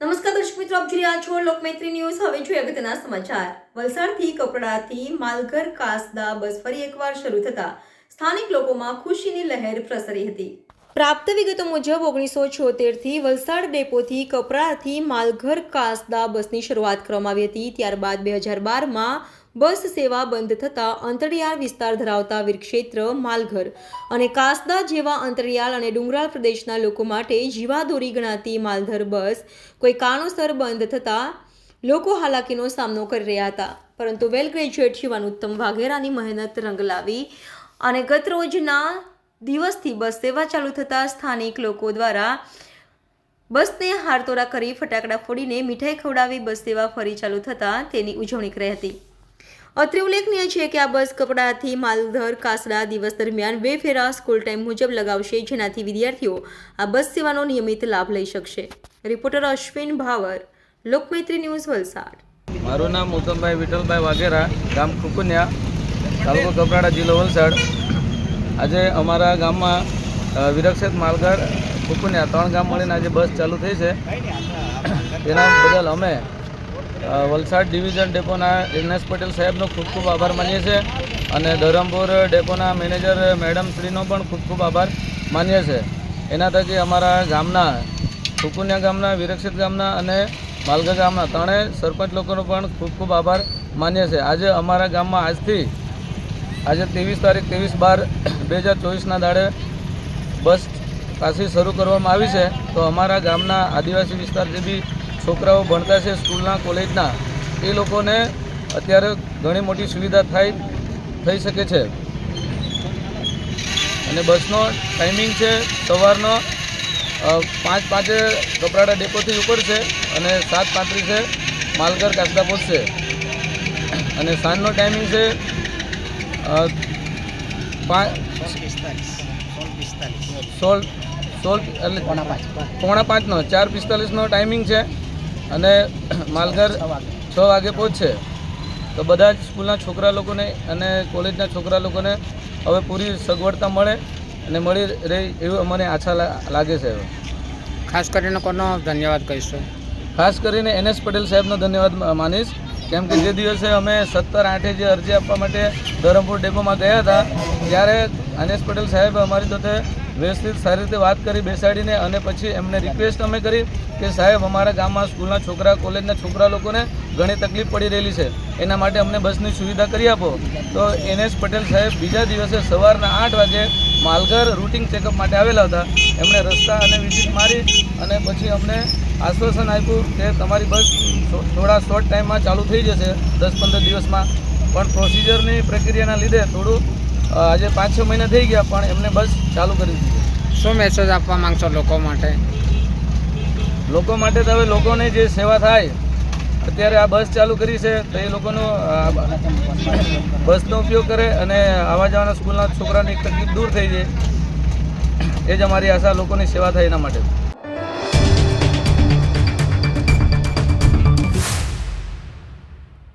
નમસ્કાર દર્શક મિત્રો, આપ જોઈ રહ્યા છો લોકમૈત્રી ન્યૂઝ. હવે જોઈએ અગત્યના સમાચાર. વલસાડથી કપડાથી માલઘર કાસદા બસ ફરી એકવાર શરૂ થતા. સ્થાનિક લોકોમાં ખુશીની લહેર પ્રસરી હતી. પ્રાપ્ત વિગતો મુજબ, ઓગણીસો છોતેરથી વલસાડ ડેપોથી કપડાથી માલઘર કાસદા બસની શરૂઆત કરવામાં આવી હતી. ત્યારબાદ બે હજાર બારમાં બસ સેવા બંધ થતાં અંતરિયાળ વિસ્તાર ધરાવતા વીરક્ષેત્ર, માલઘર અને કાસદા જેવા અંતરિયાળ અને ડુંગરાળ પ્રદેશના લોકો માટે જીવાદોરી ગણાતી માલધર બસ કોઈ કારણોસર બંધ થતાં લોકો હાલાકીનો સામનો કરી રહ્યા હતા. પરંતુ વેલ ગ્રેજ્યુએટ યુવાન ઉત્તમ વાઘેરાની મહેનત રંગ લાવી અને ગત રોજના દિવસથી બસ સેવા ચાલુ થતાં સ્થાનિક લોકો દ્વારા બસને હારતોરા કરી ફટાકડા ફોડીને મીઠાઈ ખવડાવી બસ સેવા ફરી ચાલુ થતાં તેની ઉજવણી કરી હતી. અત્રે ઉલ્લેખનીય છે કે આ બસ કપડાથી માલધર કાસડા દિવસ દરમિયાન બે ફેરા સ્કૂલ ટાઈમ મુજબ લગાવશે, જેનાથી વિદ્યાર્થીઓ આ બસ સેવાનો નિયમિત લાભ લઈ શકશે. Reporter Ashwin Bhavar, Lokmaitri news Valsad. મારું નામ ઉત્તમભાઈ વિઠ્ઠલભાઈ વાઘેરા, ગામ કુકુન્યા તાલુકો કપરાડા જિલ્લો વલસાડ. આજે અમારા ગામમાં વિરક્ષિત માલગર કુકુન્યા ત્રણ ગામ મળીને આજે બસ ચાલુ થઈ છે. તેના બદલ અમે વલસાડ ડિવિઝન ડેપોના દિનેશ પટેલ સાહેબનો ખૂબ ખૂબ આભાર માનીએ છીએ અને ધરમપુર ડેપોના મેનેજર મેડમ શ્રીનો પણ ખૂબ ખૂબ આભાર માનીએ છીએ. એના થકી અમારા ગામના, સુકુનિયા ગામના, વિરક્ષિત ગામના અને માલગા ગામના ત્રણેય સરપંચ લોકોનો પણ ખૂબ ખૂબ આભાર માનીએ છે આજે અમારા ગામમાં આજથી, આજે ત્રેવીસ તારીખ ત્રેવીસ બાર બે હજાર ચોવીસના દાડે બસ પાછી શરૂ કરવામાં આવી છે. તો અમારા ગામના આદિવાસી વિસ્તાર જે બી છોકરાઓ ભણતા છે સ્કૂલના કોલેજના એ લોકોને અત્યારે ઘણી મોટી સુવિધા થાય થઈ શકે છે. અને બસનો ટાઈમિંગ છે સવારનો પાંચ પાંચે કપરાડા ડેપોથી ઉપડશે અને સાત પાંત્રીસે માલગર કાસદા પહોંચશે અને સાંજનો ટાઈમિંગ છે પાંચ સોળ સોળ એટલે પોણા પાંચનો ચાર પિસ્તાલીસનો ટાઈમિંગ છે. અને માલઘર છ વાગે પહોંચશે તો બધા જ સ્કૂલના છોકરા લોકોને અને કોલેજના છોકરા લોકોને હવે પૂરી સગવડતા મળે અને મળી રહે એવું અમને આશા લાગે છે હવે. ખાસ કરીને કોનો ધન્યવાદ કહીશું? ખાસ કરીને એનએસ પટેલ સાહેબનો ધન્યવાદ માનીશ. કેમ કે જે દિવસે અમે સત્તર આઠે જે અરજી આપવા માટે ધરમપુર ડેપોમાં ગયા હતા ત્યારે એનએસ પટેલ સાહેબ અમારી સાથે વ્યવસ્થિત સારી રીતે વાત કરી બેસાડીને અને પછી એમને રિક્વેસ્ટ અમે કરી. કે સાહેબ, અમારા ગામમાં સ્કૂલના છોકરા, કોલેજના છોકરા લોકોને ઘણી તકલીફ પડી રહેલી છે. એના માટે અમને બસની સુવિધા કરી આપો. તો એનએસ પટેલ સાહેબ બીજા દિવસે સવારના આઠ વાગે માલગર રૂટિંગ ચેકઅપ માટે આવેલા હતા. એમણે રસ્તા અને વિઝિટ મારી અને પછી અમને આશ્વાસન આપ્યું કે તમારી બસ થોડા શોર્ટ ટાઈમમાં ચાલુ થઈ જશે, દસ પંદર દિવસમાં. પણ પ્રોસિજરની પ્રક્રિયાના લીધે થોડું આજે પાંચ છ મહિના થઈ ગયા, પણ એમને બસ ચાલુ કરી દીધી. શું મેસેજ આપવા માંગશો લોકો માટે? લોકો માટે તો હવે લોકોને જે સેવા થાય, અત્યારે આ બસ ચાલુ કરી છે, તો એ લોકોનો બસનો ઉપયોગ કરે અને આવા જવાના સ્કૂલના છોકરાની તકલીફ દૂર થઈ જાય. એ જ અમારી આશા, લોકોની સેવા થાય એના માટે.